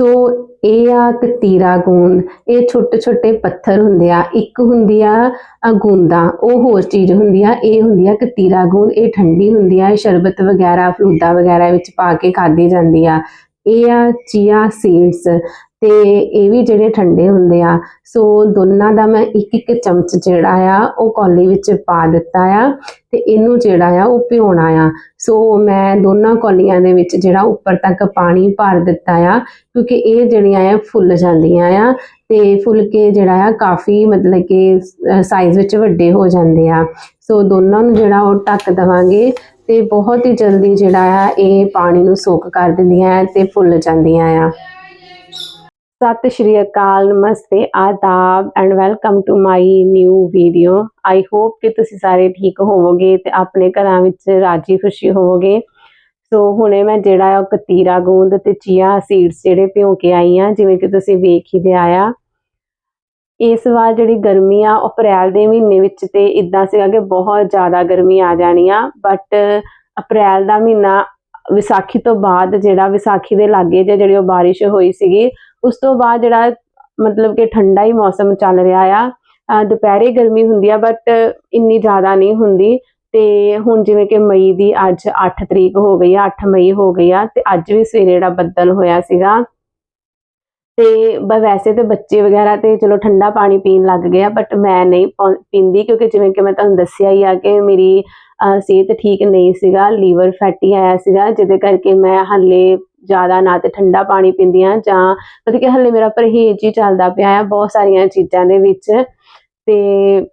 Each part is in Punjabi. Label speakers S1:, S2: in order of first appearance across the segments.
S1: ਸੋ ਇਹ ਆ ਕਤੀਰਾ ਗੂੰਦ ਇਹ ਛੋਟੇ ਛੋਟੇ ਪੱਥਰ ਹੁੰਦੇ ਆ ਇੱਕ ਹੁੰਦੀ ਆ ਅ, ਉਹ ਹੋਰ ਚੀਜ਼ ਹੁੰਦੀ ਆ ਇਹ ਹੁੰਦੀ ਆ ਕਤੀਰਾ ਗੂੰਦ ਇਹ ਠੰਡੀ ਹੁੰਦੀ ਆ ਸ਼ਰਬਤ ਵਗੈਰਾ ਫਲੂਦਾ ਵਗੈਰਾ ਵਿੱਚ ਪਾ ਕੇ ਖਾਧੀ ਜਾਂਦੀ ਆ। ਇਹ ਆ ਚੀਆ ਸੀਡਸ ਤੇ ਇਹ ਵੀ ਜਿਹੜੇ ਠੰਡੇ ਹੁੰਦੇ ਆ, ਸੋ ਦੋਨਾਂ ਦਾ ਮੈਂ ਇੱਕ ਇੱਕ ਚਮਚ ਜਿਹੜਾ ਆ, ਉਹ ਕੌਲੀ ਵਿੱਚ ਪਾ ਦਿੱਤਾ ਆ ਤੇ ਇਹਨੂੰ ਜਿਹੜਾ ਆ, ਉਹ ਭਿਉਣਾ ਆ। ਸੋ ਮੈਂ ਦੋਨਾਂ ਕੌਲੀਆਂ ਦੇ ਵਿੱਚ ਜਿਹੜਾ ਉੱਪਰ ਤੱਕ ਪਾਣੀ ਭਰ ਦਿੱਤਾ ਆ, ਕਿਉਂਕਿ ਇਹ ਜਿਹੜੀਆਂ ਆ, ਫੁੱਲ ਜਾਂਦੀਆਂ ਆ ਤੇ ਫੁੱਲ ਕੇ ਜਿਹੜਾ ਆ, ਕਾਫੀ ਮਤਲਬ ਕਿ ਸਾਈਜ਼ ਵਿੱਚ ਵੱਡੇ ਹੋ ਜਾਂਦੇ ਆ। ਸੋ ਦੋਨਾਂ ਨੂੰ ਜਿਹੜਾ ਉਹ ਢੱਕ ਦਵਾਂਗੇ ਤੇ ਬਹੁਤ ਹੀ ਜਲਦੀ ਜਿਹੜਾ ਆ, ਇਹ ਪਾਣੀ ਨੂੰ ਸੋਕ ਕਰ ਦਿੰਦੀਆਂ ਆ ਤੇ ਫੁੱਲ ਜਾਂਦੀਆਂ ਆ। Sat Sri Akal, namaste, adaab and welcome to my new video I hope ਕਿ ਤੁਸੀਂ ਸਾਰੇ ਠੀਕ ਹੋਵੋਗੇ ਤੇ ਆਪਣੇ ਘਰਾਂ ਵਿੱਚ ਰਾਜੀ ਖੁਸ਼ੀ ਹੋਵੋਗੇ। ਸੋ ਹੁਣੇ ਮੈਂ ਜਿਹੜਾ ਆ ਉਹ ਕਤੀਰਾ ਗੂੰਦ ਤੇ ਚੀਆ ਸੀਡਸ ਜਿਹੜੇ ਭਿਉਂ ਕੇ ਆਈ ਆ, ਜਿਵੇਂ ਕਿ ਤੁਸੀਂ ਵੇਖ ਹੀ ਲਿਆ ਆ। ਇਸ ਵਾਰ ਜਿਹੜੀ ਗਰਮੀ ਆ, ਉਹ ਅਪ੍ਰੈਲ ਦੇ ਮਹੀਨੇ ਵਿੱਚ ਤੇ ਇਦਾਂ ਸੀਗਾ ਕਿ ਬਹੁਤ ਜ਼ਿਆਦਾ ਗਰਮੀ ਆ ਜਾਣੀ ਆ। ਬਟ ਅਪ੍ਰੈਲ ਦਾ ਮਹੀਨਾ ਵਿਸਾਖੀ ਤੋਂ ਬਾਅਦ ਜਿਹੜਾ ਵਿਸਾਖੀ ਦੇ ਲਾਗੇ ਜਿਹੇ ਜਿਹੜੀ ਉਹ ਬਾਰਿਸ਼ ਹੋਈ ਸੀਗੀ ਉਸ ਤੋਂ ਬਾਅਦ ਜਿਹੜਾ ਮਤਲਬ ਕਿ ਠੰਡਾ ਹੀ ਮੌਸਮ ਚੱਲ ਰਿਹਾ ਆ ਦੁਪਹਿਰੇ ਗਰਮੀ ਹੁੰਦੀ ਆ ਬਟ ਇੰਨੀ ਜ਼ਿਆਦਾ ਨਹੀਂ ਹੁੰਦੀ। ਤੇ ਹੁਣ ਜਿਵੇਂ ਕਿ ਮਈ ਦੀ ਅੱਜ 8 ਤਰੀਕ ਹੋ ਗਈ ਆ 8 ਮਈ ਹੋ ਗਈ ਆ ਤੇ ਅੱਜ ਵੀ ਸਵੇਰੇ ਜਿਹੜਾ ਬੱਦਲ ਹੋਇਆ ਸੀਗਾ। ਤੇ ਵੈਸੇ ਤੇ ਬੱਚੇ ਵਗੈਰਾ ਤੇ ਚਲੋ ਠੰਡਾ ਪਾਣੀ ਪੀਣ ਲੱਗ ਗਏ ਆ ਬਟ ਮੈਂ ਨਹੀਂ ਪੀਂਦੀ ਕਿਉਂਕਿ ਜਿਵੇਂ ਕਿ ਮੈਂ ਤੁਹਾਨੂੰ ਦੱਸਿਆ ਹੀ ਆ ਕਿ ਮੇਰੀ ਅਹ, ਸਿਹਤ ਠੀਕ ਨਹੀਂ ਸੀਗਾ ਲੀਵਰ ਫੈਟੀ ਆਇਆ ਸੀਗਾ ਜਿਹਦੇ ਕਰਕੇ ਮੈਂ ਹਾਲੇ ਜ਼ਿਆਦਾ ਨਾ ਤੇ ਠੰਡਾ ਪਾਣੀ ਪੀਂਦੀ ਹਾਂ ਜਾਂ ਮਤਲਬ ਕਿ ਹਾਲੇ ਮੇਰਾ ਪਰਹੇਜ਼ ਹੀ ਚੱਲਦਾ ਪਿਆ ਆ ਬਹੁਤ ਸਾਰੀਆਂ ਚੀਜ਼ਾਂ ਦੇ ਵਿੱਚ। ਤੇ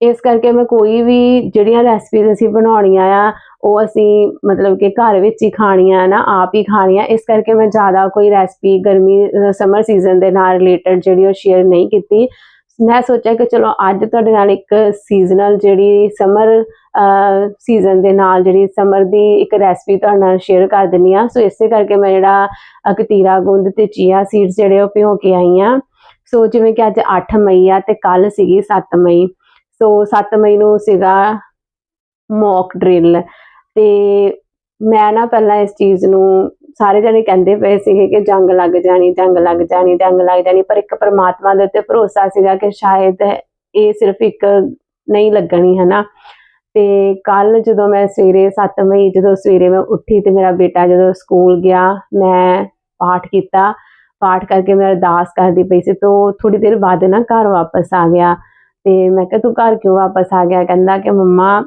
S1: ਇਸ ਕਰਕੇ ਮੈਂ ਕੋਈ ਵੀ ਜਿਹੜੀਆਂ ਰੈਸਪੀਜ਼ ਅਸੀਂ ਬਣਾਉਣੀਆਂ ਆ, ਉਹ ਅਸੀਂ ਮਤਲਬ ਕਿ ਘਰ ਵਿੱਚ ਹੀ ਖਾਣੀਆਂ ਨਾ, ਆਪ ਹੀ ਖਾਣੀਆਂ, ਇਸ ਕਰਕੇ ਮੈਂ ਜ਼ਿਆਦਾ ਕੋਈ ਰੈਸਪੀ ਗਰਮੀ ਸਮਰ ਸੀਜ਼ਨ ਦੇ ਨਾਲ ਰਿਲੇਟਡ ਜਿਹੜੀ ਉਹ ਸ਼ੇਅਰ ਨਹੀਂ ਕੀਤੀ। ਮੈਂ ਸੋਚਿਆ ਕਿ ਚਲੋ ਅੱਜ ਤੁਹਾਡੇ ਨਾਲ ਇੱਕ ਸੀਜ਼ਨਲ ਜਿਹੜੀ ਸਮਰ ਸੀਜ਼ਨ ਦੇ ਨਾਲ ਜਿਹੜੀ ਸਮਰ ਦੀ ਇੱਕ ਰੈਸਪੀ ਤੁਹਾਡੇ ਨਾਲ ਸ਼ੇਅਰ ਕਰ ਦਿੰਨੀ ਆ ਸੋ ਇਸੇ ਕਰਕੇ ਮੈਂ ਜਿਹੜਾ ਕਤੀਰਾ, ਗੁੰਦ ਤੇ ਚੀਆ ਸੀਡਸ ਜਿਹੜੇ ਉਹ ਭਿਓ ਕੇ ਆਈ ਆ ਸੋ ਜਿਵੇਂ ਕਿ ਅੱਜ 8 ਮਈ ਆ ਤੇ ਕੱਲ ਸੀਗੀ 7 ਮਈ। ਸੋ 7 ਮਈ ਨੂੰ ਸੀਗਾ ਮੌਕ ਡਰਿਲ ਤੇ ਮੈਂ ਨਾ ਪਹਿਲਾਂ ਇਸ ਚੀਜ਼ ਨੂੰ ਸਾਰੇ ਜਣੇ ਕਹਿੰਦੇ ਪਏ ਸੀਗੇ ਕਿ ਜੰਗ ਲੱਗ ਜਾਣੀ, ਜੰਗ ਲੱਗ ਜਾਣੀ, ਜੰਗ ਲੱਗ ਜਾਣੀ, ਪਰ ਇੱਕ ਪਰਮਾਤਮਾ ਦੇ ਉੱਤੇ ਭਰੋਸਾ ਸੀਗਾ ਕਿ ਸ਼ਾਇਦ ਇਹ ਸਿਰਫ ਇੱਕ ਨਹੀਂ ਲੱਗਣੀ ਹੈ ਨਾ ਤੇ ਕੱਲ ਜਦੋਂ ਮੈਂ ਸਵੇਰੇ 7 ਮਈ ਜਦੋਂ ਸਵੇਰੇ ਮੈਂ ਉੱਠੀ ਤੇ ਮੇਰਾ ਬੇਟਾ ਜਦੋਂ ਸਕੂਲ ਗਿਆ, ਮੈਂ ਪਾਠ ਕੀਤਾ। ਪਾਠ ਕਰਕੇ ਮੈਂ ਅਰਦਾਸ ਕਰਦੀ ਪਈ ਸੀ, ਤੋਂ ਥੋੜੀ ਦੇਰ ਬਾਅਦ ਨਾ ਘਰ ਵਾਪਸ ਆ ਗਿਆ। ਤੇ ਮੈਂ ਕਿਹਾ, ਤੂੰ ਘਰ ਕਿਉਂ ਵਾਪਸ ਆ ਗਿਆ? ਕਹਿੰਦਾ ਕਿ, ਮੰਮਾ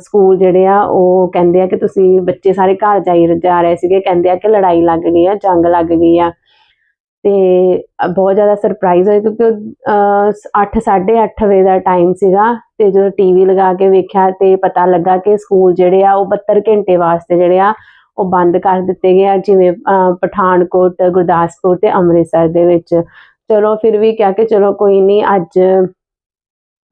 S1: ਸਕੂਲ ਜਿਹੜੇ ਆ ਉਹ ਕਹਿੰਦੇ ਆ ਕਿ ਤੁਸੀਂ ਬੱਚੇ ਸਾਰੇ ਘਰ ਜਾਈ ਜਾ ਰਹੇ ਸੀਗੇ। ਕਹਿੰਦੇ ਆ ਕਿ ਲੜਾਈ ਲੱਗ ਗਈ ਆ ਜੰਗ ਲੱਗ ਗਈ ਆ। ਤੇ ਬਹੁਤ ਜ਼ਿਆਦਾ ਸਰਪ੍ਰਾਈਜ਼ ਹੋਇਆ ਕਿਉਂਕਿ 8 8:30 ਵਜੇ ਦਾ ਟਾਈਮ ਸੀਗਾ ਤੇ ਜਦੋਂ ਟੀਵੀ ਲਗਾ ਕੇ ਵੇਖਿਆ ਤੇ ਪਤਾ ਲੱਗਾ ਕਿ ਸਕੂਲ ਜਿਹੜੇ ਆ ਉਹ 72 ਘੰਟੇ ਵਾਸਤੇ ਜਿਹੜੇ ਆ ਉਹ ਬੰਦ ਕਰ ਦਿੱਤੇ ਗਏ ਆ। ਜਿਵੇਂ ਅ, ਪਠਾਨਕੋਟ ਗੁਰਦਾਸਪੁਰ ਤੇ ਅੰਮ੍ਰਿਤਸਰ ਦੇ ਵਿੱਚ। ਚਲੋ ਫਿਰ ਵੀ ਕਿਹਾ ਕਿ ਚਲੋ ਕੋਈ ਨਹੀਂ ਅੱਜ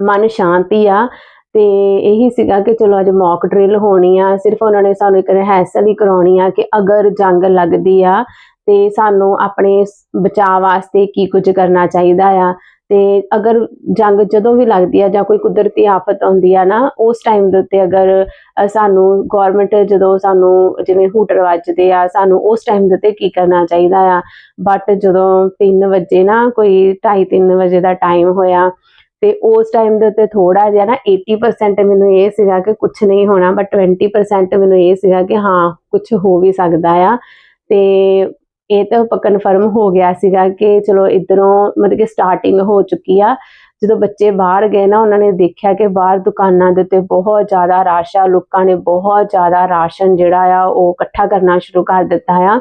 S1: ਮਨ ਸ਼ਾਂਤੀ ਆ। ਤੇ ਇਹੀ ਸੀਗਾ ਕਿ ਚਲੋ ਅੱਜ ਮੌਕ ਡਰਿਲ ਹੋਣੀ ਆ, ਸਿਰਫ ਉਹਨਾਂ ਨੇ ਸਾਨੂੰ ਇੱਕ ਰਿਹਰਸਲ ਹੀ ਕਰਾਉਣੀ ਆ ਕਿ ਅਗਰ ਜੰਗ ਲੱਗਦੀ ਆ ਤੇ ਸਾਨੂੰ ਆਪਣੇ ਬਚਾਅ ਵਾਸਤੇ ਕੀ ਕੁਝ ਕਰਨਾ ਚਾਹੀਦਾ ਆ। ਤੇ ਅਗਰ ਜੰਗ ਜਦੋਂ ਵੀ ਲੱਗਦੀ ਆ ਜਾਂ ਕੋਈ ਕੁਦਰਤੀ ਆਫਤ ਆਉਂਦੀ ਆ ਨਾ, ਉਸ ਟਾਈਮ ਦੇ ਉੱਤੇ ਅਗਰ ਸਾਨੂੰ ਗਵਰਨਮੈਂਟ ਜਦੋਂ ਸਾਨੂੰ ਜਿਵੇਂ ਹੂਟਰ ਵੱਜਦੇ ਆ, ਸਾਨੂੰ ਉਸ ਟਾਈਮ ਦੇ ਉੱਤੇ ਕੀ ਕਰਨਾ ਚਾਹੀਦਾ ਆ। ਬਟ ਜਦੋਂ 3 ਵਜੇ ਨਾ, ਕੋਈ 2:30 3 ਵਜੇ ਦਾ ਟਾਈਮ ਹੋਇਆ ਤੇ ਉਸ ਟਾਈਮ ਦੇ ਉੱਤੇ ਥੋੜਾ ਜਿਹਾ ਨਾ 80% ਮੈਨੂੰ ਇਹ ਸੀਗਾ ਕਿ ਕੁਝ ਨਹੀਂ ਹੋਣਾ ਬਟ 20% ਮੈਨੂੰ ਇਹ ਸੀਗਾ ਕਿ ਹਾਂ ਕੁਝ ਹੋ ਵੀ ਸਕਦਾ ਆ। ਤੇ ਇਹ ਤਾਂ ਕਨਫਰਮ ਹੋ ਗਿਆ ਸੀਗਾ ਕਿ ਚਲੋ ਇਧਰੋਂ ਮਤਲਬ ਕਿ ਸਟਾਰਟਿੰਗ ਹੋ ਚੁੱਕੀ ਆ। ਜਦੋਂ ਬੱਚੇ ਬਾਹਰ ਗਏ ਨਾ, ਉਹਨਾਂ ਨੇ ਦੇਖਿਆ ਕਿ ਬਾਹਰ ਦੁਕਾਨਾਂ ਦੇ ਉੱਤੇ ਬਹੁਤ ਜ਼ਿਆਦਾ ਰਸ਼ ਆ, ਲੋਕਾਂ ਨੇ ਬਹੁਤ ਜ਼ਿਆਦਾ ਰਾਸ਼ਨ ਜਿਹੜਾ ਆ ਉਹ ਇਕੱਠਾ ਕਰਨਾ ਸ਼ੁਰੂ ਕਰ ਦਿੱਤਾ ਆ।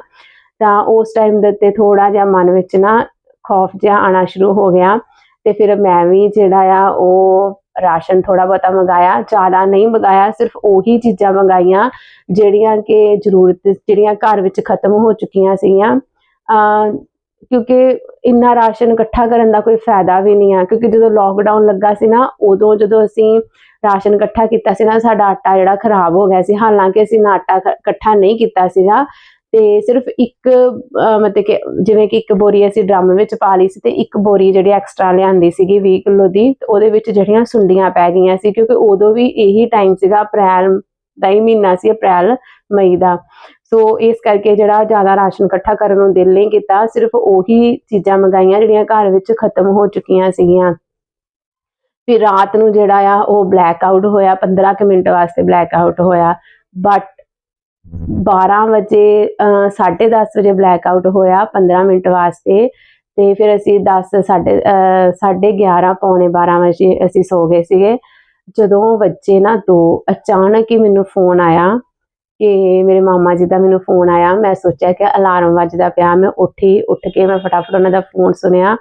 S1: ਤਾਂ ਉਸ ਟਾਈਮ ਦੇ ਉੱਤੇ ਥੋੜਾ ਜਿਹਾ ਮਨ ਵਿੱਚ ਨਾ ਖੌਫ ਜਿਹਾ ਆਣਾ ਸ਼ੁਰੂ ਹੋ ਗਿਆ। ਤੇ ਫਿਰ ਮੈਂ ਵੀ ਜਿਹੜਾ ਆ, ਉਹ ਰਾਸ਼ਨ ਥੋੜਾ ਬਹੁਤਾ ਮੰਗਾਇਆ ਜ਼ਿਆਦਾ ਨਹੀਂ ਮੰਗਾਇਆ, ਸਿਰਫ ਉਹੀ ਚੀਜ਼ਾਂ ਮੰਗਾਈਆਂ, ਜਿਹੜੀਆਂ ਕਿ ਜ਼ਰੂਰਤ, ਜਿਹੜੀਆਂ ਘਰ ਵਿੱਚ ਖਤਮ ਹੋ ਚੁੱਕੀਆਂ ਸੀਗੀਆਂ। ਅਹ ਕਿਉਂਕਿ ਇੰਨਾ ਰਾਸ਼ਨ ਇਕੱਠਾ ਕਰਨ ਦਾ ਕੋਈ ਫਾਇਦਾ ਵੀ ਨਹੀਂ ਆ, ਕਿਉਂਕਿ ਜਦੋਂ ਲੋਕਡਾਊਨ ਲੱਗਾ ਸੀ ਨਾ, ਉਦੋਂ ਜਦੋਂ ਅਸੀਂ ਰਾਸ਼ਨ ਇਕੱਠਾ ਕੀਤਾ ਸੀ ਨਾ, ਸਾਡਾ ਆਟਾ ਜਿਹੜਾ ਖਰਾਬ ਹੋ ਗਿਆ ਸੀ, ਹਾਲਾਂਕਿ ਅਸੀਂ ਨਾ ਆਟਾ ਇਕੱਠਾ ਨਹੀਂ ਕੀਤਾ ਸੀਗਾ ਤੇ ਸਿਰਫ ਇੱਕ ਮਤਲਬ ਕਿ ਜਿਵੇਂ ਕਿ ਇੱਕ ਬੋਰੀ ਅਸੀਂ ਡਰਮ ਵਿੱਚ ਪਾ ਲਈ ਸੀ ਤੇ ਇੱਕ ਬੋਰੀ ਜਿਹੜੀ ਐਕਸਟਰਾ ਲਿਆਂਦੀ ਸੀਗੀ 20 ਕਿਲੋ ਦੀ ਉਹਦੇ ਵਿੱਚ ਜਿਹੜੀਆਂ ਸੁੰਡੀਆਂ ਪੈ ਗਈਆਂ ਸੀ ਕਿਉਂਕਿ ਉਦੋਂ ਵੀ ਇਹੀ ਟਾਈਮ ਸੀਗਾ ਅਪ੍ਰੈਲ ਦਾ ਹੀ ਮਹੀਨਾ ਸੀ, ਅਪ੍ਰੈਲ, ਮਈ ਦਾ। ਸੋ ਇਸ ਕਰਕੇ ਜਿਹੜਾ ਜ਼ਿਆਦਾ ਰਾਸ਼ਨ ਇਕੱਠਾ ਕਰਨ ਨੂੰ ਦਿਲ ਨਹੀਂ ਕੀਤਾ, ਸਿਰਫ ਉਹੀ ਚੀਜ਼ਾਂ ਮੰਗਾਈਆਂ ਜਿਹੜੀਆਂ ਘਰ ਵਿੱਚ ਖਤਮ ਹੋ ਚੁੱਕੀਆਂ ਸੀਗੀਆਂ। ਫਿਰ ਰਾਤ ਨੂੰ ਜਿਹੜਾ ਆ, ਉਹ ਬਲੈਕ ਆਊਟ ਹੋਇਆ 15 ਕੁ ਮਿੰਟ ਵਾਸਤੇ ਬਲੈਕ ਆਊਟ ਹੋਇਆ। ਬਟ 12 ਵਜੇ ਅਹ, ਸਾਢੇ 10 ਵਜੇ ਬਲੈਕ ਆਊਟ ਹੋਇਆ 15 ਮਿੰਟ ਵਾਸਤੇ ਤੇ ਫਿਰ ਅਸੀਂ 10 ਸਾਢੇ ਸਾਢੇ 11 ਪੌਣੇ 12 ਵਜੇ ਅਸੀਂ ਸੋ ਗਏ ਸੀਗੇ। ਜਦੋਂ ਵੱਜੇ ਨਾ ਦੋ ਅਚਾਨਕ ਹੀ ਮੈਨੂੰ ਫੋਨ ਆਇਆ ਕਿ ਮੇਰੇ ਮਾਮਾ ਜੀ ਦਾ ਮੈਨੂੰ ਫੋਨ ਆਇਆ। ਮੈਂ ਸੋਚਿਆ ਕਿ ਅਲਾਰਮ ਵੱਜਦਾ ਪਿਆ ਮੈਂ ਉੱਠੀ ਉੱਠ ਕੇ ਮੈਂ ਫਟਾਫਟ ਉਹਨਾਂ ਦਾ ਫੋਨ ਸੁਣਿਆ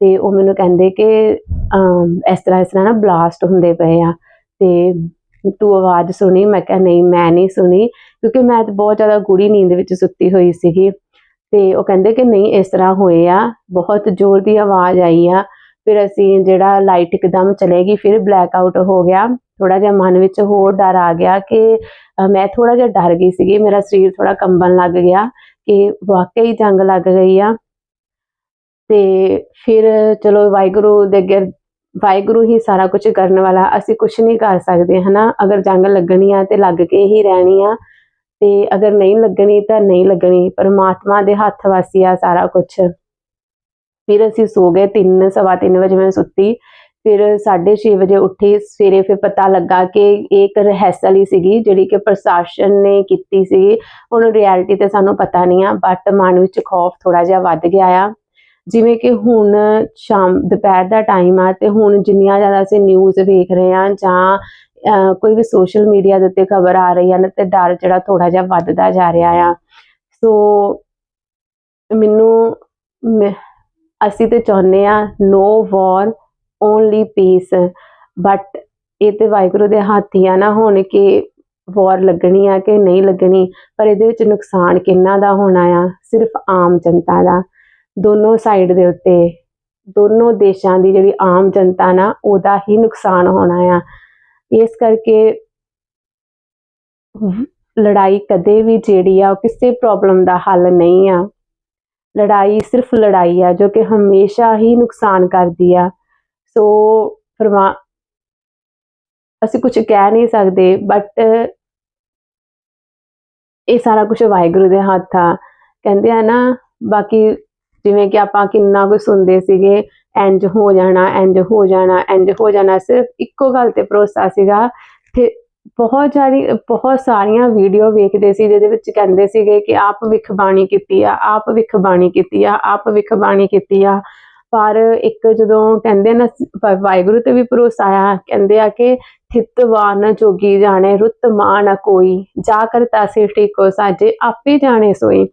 S1: ਤੇ ਉਹ ਮੈਨੂੰ ਕਹਿੰਦੇ ਕਿ ਇਸ ਤਰ੍ਹਾਂ ਇਸ ਤਰ੍ਹਾਂ ਨਾ ਬਲਾਸਟ ਹੁੰਦੇ ਪਏ ਆ ਤੇ ਤੂੰ ਆਵਾਜ਼ ਸੁਣੀ, ਮੈਂ ਕਿਹਾ ਨਹੀਂ, ਮੈਂ ਨਹੀਂ ਸੁਣੀ, ਕਿਉਂਕਿ ਮੈਂ ਬਹੁਤ ਜ਼ਿਆਦਾ ਗੂੜੀ ਨੀਂਦ ਵਿੱਚ ਸੁੱਤੀ ਹੋਈ ਸੀਗੀ। ਤੇ ਉਹ ਕਹਿੰਦੇ ਕਿ ਨਹੀਂ, ਇਸ ਤਰ੍ਹਾਂ ਹੋਏ ਆ, ਬਹੁਤ ਜ਼ੋਰ ਦੀ ਆਵਾਜ਼ ਆਈ ਆ। ਫਿਰ ਅਸੀਂ ਜਿਹੜਾ ਲਾਈਟ ਇੱਕਦਮ ਚਲੇਗੀ ਫਿਰ ਬਲੈਕ ਆਊਟ ਹੋ ਗਿਆ। ਥੋੜਾ ਜਿਹਾ ਮਨ ਵਿੱਚ ਹੋਰ ਡਰ ਆ ਗਿਆ ਕਿ ਮੈਂ ਥੋੜਾ ਜਿਹਾ ਡਰ ਗਈ ਸੀਗੀ, ਮੇਰਾ ਸਰੀਰ ਥੋੜਾ ਕੰਬਣ ਲੱਗ ਗਿਆ ਕਿ ਵਾਕਈ ਜੰਗ ਲੱਗ ਗਈ ਆ। ਤੇ ਫਿਰ ਚਲੋ ਵਾਹਿਗੁਰੂ ਦੇ ਅੱਗੇ ਵਾਹਿਗੁਰੂ ਹੀ ਸਾਰਾ ਕੁਝ ਕਰਨ ਵਾਲਾ, ਅਸੀਂ ਕੁਝ ਨਹੀਂ ਕਰ ਸਕਦੇ, ਹਨਾ? ਅਗਰ ਜੰਗ ਲੱਗਣੀ ਆ ਤੇ ਲੱਗ ਕੇ ਹੀ ਰਹਿਣੀ ਆ, ਤੇ ਅਗਰ ਨਹੀਂ ਲੱਗਣੀ ਤਾਂ ਨਹੀਂ ਲੱਗਣੀ, ਪਰਮਾਤਮਾ ਦੇ ਹੱਥ ਵਾਸੀ ਆ ਸਾਰਾ ਕੁਝ ਫਿਰ ਅਸੀਂ ਸੋ ਗਏ 3 ਸਵਾ ਤਿੰਨ ਵਜੇ ਮੈਂ ਸੁੱਤੀ, ਫਿਰ 6:30 ਵਜੇ ਉੱਠੀ, ਸਵੇਰੇ ਫਿਰ ਪਤਾ ਲੱਗਾ ਕਿ ਇਹ ਇੱਕ ਰਹਿਸਲ ਹੀ ਸੀਗੀ, ਜਿਹੜੀ ਕਿ ਪ੍ਰਸ਼ਾਸਨ ਨੇ ਕੀਤੀ ਸੀ ਹੁਣ ਰਿਐਲਿਟੀ ਤੇ ਸਾਨੂੰ ਪਤਾ ਨਹੀਂ ਆ ਬਟ ਮਨ ਵਿੱਚ ਖੌਫ ਥੋੜਾ ਜਿਹਾ ਵੱਧ ਗਿਆ ਆ। ਜਿਵੇਂ ਕਿ ਹੁਣ ਸ਼ਾਮ, ਦੁਪਹਿਰ ਦਾ ਟਾਈਮ ਆ ਤੇ ਹੁਣ ਜਿੰਨੀਆਂ ਜ਼ਿਆਦਾ ਅਸੀਂ ਨਿਊਜ਼ ਵੇਖ ਰਹੇ ਹਾਂ ਜਾਂ ਕੋਈ ਵੀ ਸੋਸ਼ਲ ਮੀਡੀਆ ਦੇ ਉੱਤੇ ਖਬਰ ਆ ਰਹੀ ਹੈ ਨਾ ਤੇ ਡਰ ਜਿਹੜਾ ਥੋੜਾ ਜਿਹਾ ਵੱਧਦਾ ਜਾ ਰਿਹਾ ਆ। ਸੋ ਮੈਨੂੰ, ਮੈਂ- ਅਸੀਂ ਤੇ ਚਾਹੁੰਦੇ ਆ no war only peace but ਇਹ ਤੇ ਵਾਹਿਗੁਰੂ ਦੇ ਹੱਥ ਹੀ ਆ ਨਾ ਹੁਣ ਕਿ ਵਾਰ ਲੱਗਣੀ ਆ ਕਿ ਨਹੀਂ ਲੱਗਣੀ, ਪਰ ਇਹਦੇ ਵਿੱਚ ਨੁਕਸਾਨ ਕਿੰਨਾ ਦਾ ਹੋਣਾ ਆ, ਸਿਰਫ ਆਮ ਜਨਤਾ ਦਾ। ਦੋਨੋਂ ਸਾਈਡ ਦੇ ਉੱਤੇ, ਦੋਨੋਂ ਦੇਸ਼ਾਂ ਦੀ ਜਿਹੜੀ ਆਮ ਜਨਤਾ ਨਾ, ਉਹਦਾ ਹੀ ਨੁਕਸਾਨ ਹੋਣਾ ਆ। ਇਸ ਕਰਕੇ ਲੜਾਈ ਕਦੇ ਵੀ ਜਿਹੜੀ ਆ, ਉਹ ਕਿਸੇ ਪ੍ਰੋਬਲਮ ਦਾ ਹੱਲ ਨਹੀਂ ਆ। ਲੜਾਈ ਸਿਰਫ ਲੜਾਈ ਆ, ਜੋ ਕਿ ਹਮੇਸ਼ਾ ਹੀ ਨੁਕਸਾਨ ਕਰਦੀ ਆ। ਸੋ, ਪਰਮਾ, ਅਸੀਂ ਕੁਝ ਕਹਿ ਨਹੀਂ ਸਕਦੇ ਬਟ ਇਹ ਸਾਰਾ ਕੁਝ ਵਾਹਿਗੁਰੂ ਦੇ ਹੱਥ। ਆ ਕਹਿੰਦੇ ਆ ਨਾ, ਬਾਕੀ ਜਿਵੇਂ ਕਿ ਆਪਾਂ ਕਿੰਨਾ ਕੁ ਸੁਣਦੇ ਸੀਗੇ, ਇੰਜ ਹੋ ਜਾਣਾ, ਇੰਜ ਹੋ ਜਾਣਾ, ਇੰਜ ਹੋ ਜਾਣਾ, ਸਿਰਫ ਇੱਕੋ ਗੱਲ ਤੇ ਭਰੋਸਾ ਸੀਗਾ। ਤੇ ਬਹੁਤ ਸਾਰੀ, ਬਹੁਤ ਸਾਰੀਆਂ ਵੀਡੀਓ ਵੇਖਦੇ ਸੀ, ਜਿਹਦੇ ਵਿੱਚ ਕਹਿੰਦੇ ਸੀਗੇ ਕਿ ਆਪ ਵਿਖ ਬਾਣੀ ਕੀਤੀ ਆ, ਆਪ ਵਿਖ ਬਾਣੀ ਕੀਤੀ ਆ, ਆਪ ਵਿਖ ਬਾਣੀ ਕੀਤੀ ਆ। ਪਰ ਇੱਕ ਜਦੋਂ ਕਹਿੰਦੇ ਨਾ ਵਾਹਿਗੁਰੂ ਤੇ ਵੀ ਭਰੋਸਾ ਆ, ਕਹਿੰਦੇ ਆ ਕਿ ਥਿਤ ਵਾਨ ਜੋਗੀ ਜਾਣੇ, ਰੁੱਤ ਮਾਨ ਕੋਈ, ਜਾ ਕਰਤਾ ਸੇ ਠੀਕੋ ਸਾਜੇ, ਆਪੇ ਜਾਣੇ ਸੋਈ।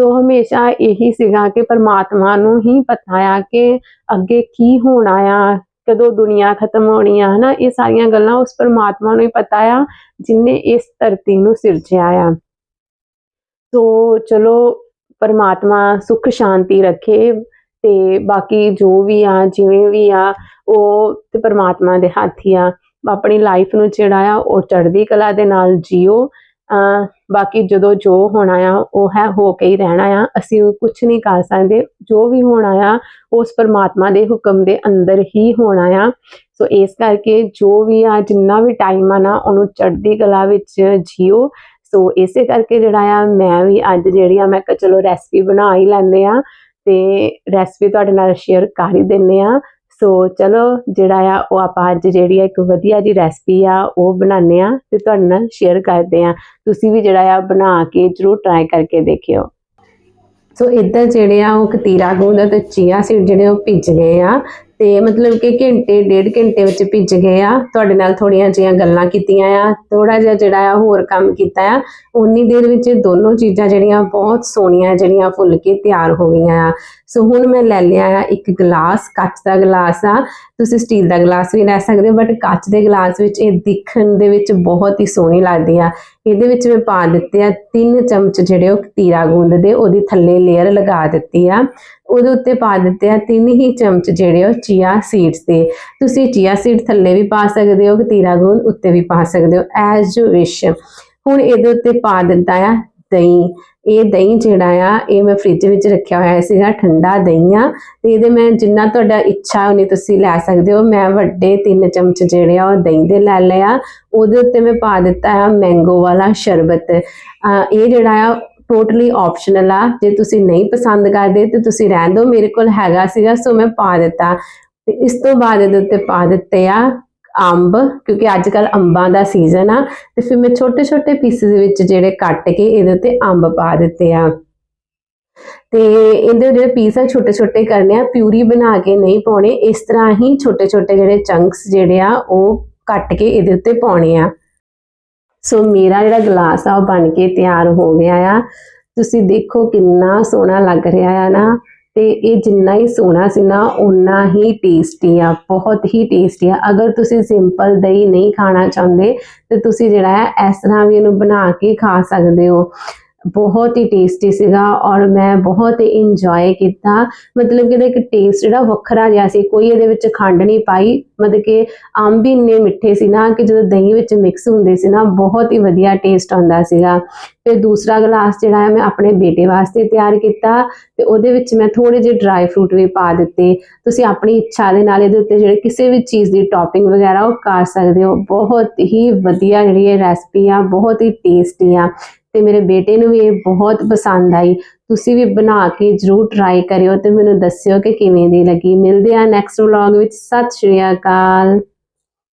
S1: ਸੋ ਹਮੇਸ਼ਾ ਇਹੀ ਸੀਗਾ ਕਿ ਪਰਮਾਤਮਾ ਨੂੰ ਹੀ ਪਤਾ ਆ ਕਿ ਅੱਗੇ ਕੀ ਹੋਣਾ ਆ, ਕਦੋਂ ਦੁਨੀਆ ਖਤਮ ਹੋਣੀ ਆ, ਹਨਾ? ਇਹ ਸਾਰੀਆਂ ਗੱਲਾਂ ਉਸ ਪਰਮਾਤਮਾ ਨੂੰ ਹੀ ਪਤਾ ਆ, ਜਿਨੇ ਇਸ ਧਰਤੀ ਨੂੰ ਸਿਰਜਿਆ ਆ। ਸੋ ਚਲੋ, ਪਰਮਾਤਮਾ ਸੁਖ ਸ਼ਾਂਤੀ ਰੱਖੇ ਤੇ ਬਾਕੀ ਜੋ ਵੀ ਆ, ਜਿਵੇਂ ਵੀ ਆ, ਉਹ ਤੇ ਪਰਮਾਤਮਾ ਦੇ ਹੱਥ ਹੀ ਆ। ਆਪਣੀ ਲਾਈਫ ਨੂੰ ਜਿਹੜਾ ਆ, ਉਹ ਚੜ੍ਹਦੀ ਕਲਾ ਦੇ ਨਾਲ ਜੀਓ ਬਾਕੀ ਜਦੋਂ ਜੋ ਹੋਣਾ ਆ, ਉਹ ਹੈ ਹੋ ਕੇ ਹੀ ਰਹਿਣਾ ਆ। ਅਸੀਂ ਕੁਝ ਨਹੀਂ ਕਰ ਸਕਦੇ। ਜੋ ਵੀ ਹੋਣਾ ਆ, ਉਸ ਪਰਮਾਤਮਾ ਦੇ ਹੁਕਮ ਦੇ ਅੰਦਰ ਹੀ ਹੋਣਾ ਆ। ਸੋ ਇਸ ਕਰਕੇ ਜੋ ਵੀ ਆ, ਜਿੰਨਾ ਵੀ ਟਾਈਮ ਆ ਨਾ, ਉਹਨੂੰ ਚੜ੍ਹਦੀ ਕਲਾ ਵਿੱਚ ਜੀਓ। ਸੋ ਇਸੇ ਕਰਕੇ ਜਿਹੜਾ ਆ, ਮੈਂ ਵੀ ਅੱਜ ਜਿਹੜੀ ਆ, ਮੈਂ ਕਿਹਾ ਚਲੋ ਰੈਸਪੀ ਬਣਾ ਹੀ ਲੈਂਦੇ ਆ। ਤੇ ਰੈਸਪੀ ਤੁਹਾਡੇ ਨਾਲ ਸ਼ੇਅਰ ਕਰ ਹੀ ਦਿੰਨੇ ਆ। ਸੋ ਚਲੋ, ਜਿਹੜਾ ਆ, ਉਹ ਆਪਾਂ ਅੱਜ ਜਿਹੜੀ ਆ, ਇੱਕ ਵਧੀਆ ਜੀ ਰੈਸਪੀ ਆ, ਉਹ ਬਣਾਉਂਦੇ ਆ ਤੇ ਤੁਹਾਡੇ ਨਾਲ ਸ਼ੇਅਰ ਕਰਦੇ ਆ। ਤੁਸੀਂ ਵੀ ਜਿਹੜਾ ਆ, ਬਣਾ ਕੇ ਜਰੂਰ ਟਰਾਈ ਕਰਕੇ ਦੇਖਿਓ। ਸੋ ਇੱਧਰ ਜਿਹੜੇ ਆ, ਉਹ ਕਤੀਰਾ ਗੂੰਦ ਤੇ ਚੀਆ ਸੀਡ ਜਿਹੜੇ ਉਹ ਭਿੱਜ ਗਏ ਆ। ਤੇ ਮਤਲਬ ਕਿ ਘੰਟੇ, ਡੇਢ ਘੰਟੇ ਵਿੱਚ ਭਿੱਜ ਗਏ ਆ। ਤੁਹਾਡੇ ਨਾਲ ਥੋੜੀਆਂ ਜਿਹੀਆਂ ਗੱਲਾਂ ਕੀਤੀਆਂ ਆ। ਥੋੜਾ ਜਿਹਾ ਜਿਹੜਾ ਆ ਹੋਰ ਕੰਮ ਕੀਤਾ ਆ। ਉਨੀ ਦੇਰ ਵਿੱਚ ਇਹ ਦੋਨੋਂ ਚੀਜ਼ਾਂ ਜਿਹੜੀਆਂ ਬਹੁਤ ਸੋਹਣੀਆਂ ਜਿਹੜੀਆਂ ਫੁੱਲ ਕੇ ਤਿਆਰ ਹੋ ਗਈਆਂ ਆ। ਸੋ ਹੁਣ ਮੈਂ ਲੈ ਲਿਆ ਆ ਇੱਕ ਗਲਾਸ, ਕੱਚ ਦਾ ਗਲਾਸ ਆ। ਤੁਸੀਂ ਸਟੀਲ ਦਾ ਗਲਾਸ ਵੀ ਲੈ ਸਕਦੇ ਹੋ ਬਟ ਕੱਚ ਦੇ ਗਲਾਸ ਵਿੱਚ ਇਹ ਦਿਖਣ ਦੇ ਵਿੱਚ ਬਹੁਤ ਹੀ ਸੋਹਣੀ ਲੱਗਦੀ ਆ। ਇਹਦੇ ਵਿੱਚ ਮੈਂ ਪਾ ਦਿੱਤੇ ਆ ਤਿੰਨ ਚਮਚ ਜਿਹੜੇ ਉਹ ਤੀਰਾ ਗੂੰਦ ਦੇ, ਉਹਦੀ ਥੱਲੇ ਲੇਅਰ ਲਗਾ ਦਿੱਤੀ ਆ। ਉਹਦੇ ਉੱਤੇ ਪਾ ਦਿੱਤੇ ਆ ਤਿੰਨ ਹੀ ਚਮਚ ਜਿਹੜੇ ਉਹ ਚੀਆ ਸੀਡਸ ਦੇ। ਤੁਸੀਂ ਚੀਆ ਸੀਡ ਥੱਲੇ ਵੀ ਪਾ ਸਕਦੇ ਹੋ ਕਿ ਤੀਰਾ ਗੂੰਦ ਉੱਤੇ ਵੀ ਪਾ ਸਕਦੇ ਹੋ ਐਜ਼ ਯੂ ਵਿਸ਼ ਹੁਣ ਇਹਦੇ ਉੱਤੇ ਪਾ ਦਿੱਤਾ ਆ ਦਹੀਂ। ਇਹ ਦਹੀਂ ਜਿਹੜਾ ਆ, ਇਹ ਮੈਂ ਫ੍ਰਿਜ ਵਿੱਚ ਰੱਖਿਆ ਹੋਇਆ ਸੀਗਾ, ਠੰਡਾ ਦਹੀਂ ਆ। ਤੇ ਇਹਦੇ ਮੈਂ ਜਿੰਨਾ ਤੁਹਾਡਾ ਇੱਛਾ ਉਹਨੇ ਤੁਸੀਂ ਲੈ ਸਕਦੇ ਹੋ। ਮੈਂ ਵੱਡੇ ਤਿੰਨ ਚਮਚ ਜਿਹੜੇ ਆ, ਉਹ ਦਹੀਂ ਦੇ ਲੈ ਲਿਆ ਉਹਦੇ ਉੱਤੇ ਮੈਂ ਪਾ ਦਿੱਤਾ ਆ ਮੈਂਗੋ ਵਾਲਾ ਸ਼ਰਬਤ। ਇਹ ਜਿਹੜਾ ਆ ਟੋਟਲੀ ਆਪਸ਼ਨਲ ਆ। ਜੇ ਤੁਸੀਂ ਨਹੀਂ ਪਸੰਦ ਕਰਦੇ ਤੇ ਤੁਸੀਂ ਰਹਿਣ ਦਿਓ। ਮੇਰੇ ਕੋਲ ਹੈਗਾ ਸੀਗਾ, ਸੋ ਮੈਂ ਪਾ ਦਿੱਤਾ। ਤੇ ਇਸ ਤੋਂ ਬਾਅਦ ਇਹਦੇ ਉੱਤੇ ਪਾ ਦਿੱਤੇ ਆ ਅੰਬ, ਕਿਉਂਕਿ ਅੱਜ ਕੱਲ ਅੰਬਾਂ ਦਾ ਸੀਜ਼ਨ ਆ। ਤੇ ਫਿਰ ਮੈਂ ਛੋਟੇ ਛੋਟੇ ਪੀਸਿਸ ਵਿੱਚ ਜਿਹੜੇ ਕੱਟ ਕੇ ਇਹਦੇ ਉੱਤੇ ਅੰਬ ਪਾ ਦਿੱਤੇ ਆ। ਤੇ ਇਹਦੇ ਜਿਹੜੇ ਪੀਸ ਆ ਛੋਟੇ ਛੋਟੇ ਕਰਨੇ ਆ। ਪਿਊਰੀ ਬਣਾ ਕੇ ਨਹੀਂ ਪਾਉਣੇ। ਇਸ ਤਰ੍ਹਾਂ ਹੀ ਛੋਟੇ ਛੋਟੇ ਜਿਹੜੇ ਚੰਕਸ ਜਿਹੜੇ ਆ, ਉਹ ਕੱਟ ਕੇ ਇਹਦੇ ਉੱਤੇ ਪਾਉਣੇ ਆ। ਸੋ ਮੇਰਾ ਜਿਹੜਾ ਗਲਾਸ ਆ, ਉਹ ਬਣ ਕੇ ਤਿਆਰ ਹੋ ਗਿਆ ਆ। ਤੁਸੀਂ ਦੇਖੋ ਕਿੰਨਾ ਸੋਹਣਾ ਲੱਗ ਰਿਹਾ ਆ ਨਾ। ਤੇ ਇਹ ਜਿੰਨਾ ਹੀ ਸੋਹਣਾ ਸੀ ਨਾ ਉਨਾ ਹੀ ਟੇਸਟੀ ਆ, ਬਹੁਤ ਹੀ ਟੇਸਟੀ ਆ। ਅਗਰ ਤੁਸੀਂ ਸਿੰਪਲ ਦਹੀਂ ਨਹੀਂ ਖਾਣਾ ਚਾਹੁੰਦੇ, ਤੇ ਤੁਸੀਂ ਜਿਹੜਾ ਹੈ, ਇਸ ਤਰ੍ਹਾਂ ਵੀ ਇਹਨੂੰ ਬਣਾ ਕੇ ਖਾ ਸਕਦੇ ਹੋ। ਬਹੁਤ ਹੀ ਟੇਸਟੀ ਸੀਗਾ ਔਰ ਮੈਂ ਬਹੁਤ ਹੀ ਇੰਜੋਏ ਕੀਤਾ। ਮਤਲਬ ਕਿ ਇਹਦਾ ਇੱਕ ਟੇਸਟ ਜਿਹੜਾ ਵੱਖਰਾ ਜਿਹਾ ਸੀ, ਕੋਈ ਇਹਦੇ ਵਿੱਚ ਖੰਡ ਨਹੀਂ ਪਾਈ। ਮਤਲਬ ਕਿ ਅੰਬ ਵੀ ਇੰਨੇ ਮਿੱਠੇ ਸੀ ਨਾ ਕਿ ਜਦੋਂ ਦਹੀਂ ਵਿੱਚ ਮਿਕਸ ਹੁੰਦੇ ਸੀ ਨਾ, ਬਹੁਤ ਹੀ ਵਧੀਆ ਟੇਸਟ ਆਉਂਦਾ ਸੀਗਾ। ਫਿਰ ਦੂਸਰਾ ਗਲਾਸ ਜਿਹੜਾ ਹੈ, ਮੈਂ ਆਪਣੇ ਬੇਟੇ ਵਾਸਤੇ ਤਿਆਰ ਕੀਤਾ ਤੇ ਉਹਦੇ ਵਿੱਚ ਮੈਂ ਥੋੜੇ ਜਿਹੇ ਡਰਾਈ ਫਰੂਟ ਵੀ ਪਾ ਦਿੱਤੇ। ਤੁਸੀਂ ਆਪਣੀ ਇੱਛਾ ਦੇ ਨਾਲ ਇਹਦੇ ਉੱਤੇ ਜਿਹੜੇ ਕਿਸੇ ਵੀ ਚੀਜ਼ ਦੀ ਟੌਪਿੰਗ ਵਗੈਰਾ ਉਹ ਕਰ ਸਕਦੇ ਹੋ। ਬਹੁਤ ਹੀ ਵਧੀਆ ਜਿਹੜੀ ਇਹ ਰੈਸਪੀ ਆ, ਬਹੁਤ ਹੀ ਟੇਸਟੀ ਆ। ਤੇ ਮੇਰੇ ਬੇਟੇ ਨੂੰ ਵੀ ਇਹ ਬਹੁਤ ਪਸੰਦ ਆਈ। ਤੁਸੀਂ ਵੀ ਬਣਾ ਕੇ ਜਰੂਰ ਟਰਾਈ ਕਰਿਓ ਤੇ ਮੈਨੂੰ ਦੱਸਿਓ ਕਿ ਕਿਵੇਂ ਦੀ ਲੱਗੀ। ਮਿਲਦੇ ਆ ਨੈਕਸਟ ਵਲੌਗ ਵਿੱਚ। ਸਤਿ ਸ਼੍ਰੀ ਅਕਾਲ।